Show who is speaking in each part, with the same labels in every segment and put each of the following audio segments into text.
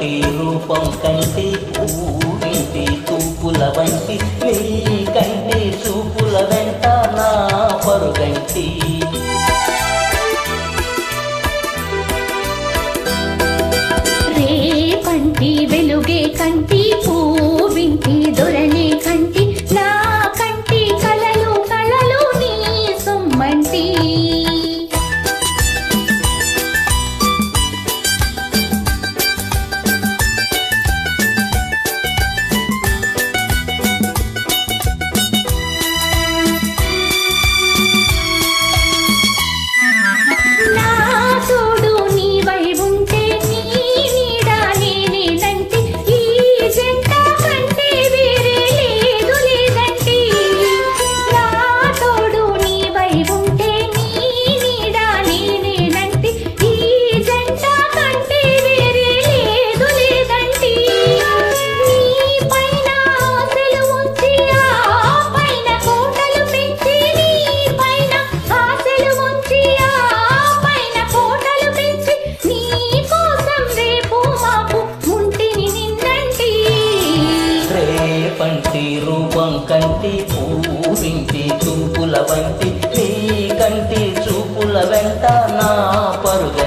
Speaker 1: ទីរូបបងកញ្ញទី పంటి రూపం
Speaker 2: కంటి పూసింటి చూపుల వంటి నీ కంటి చూపుల వెంట నా పరుగ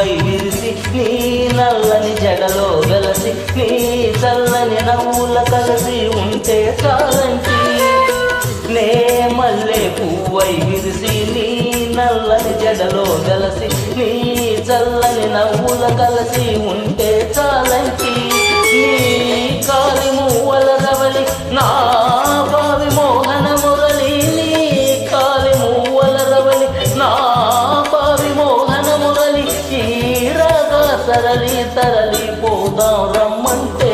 Speaker 2: పువ్వై విరిసి నీ నల్లని జడలో వెలసి నీ చల్లని నవ్వుల కలిసి ఉంటే చాలంటి. నే మల్లె పువ్వై విరిసి నీ నల్లని జడలో వెలసి నీ చల్లని నవ్వుల కలిసి ఉంటే తరలి తరలి పోదాం రమ్మంటే.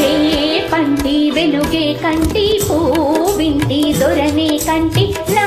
Speaker 2: రేపంటి వెలుగే కంటి పూ వింటి దొరనే కంటి నా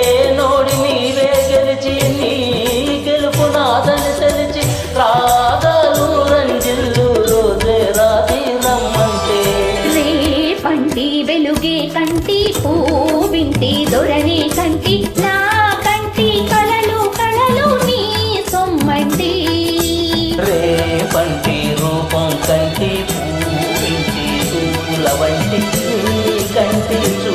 Speaker 2: వింటి దొరని కంటి నా కంటి కలలు కలలు నీ సొమ్మండి.
Speaker 1: రేపంటి రూపం కంటి పూవింటి పూల వంటి కంటి చూ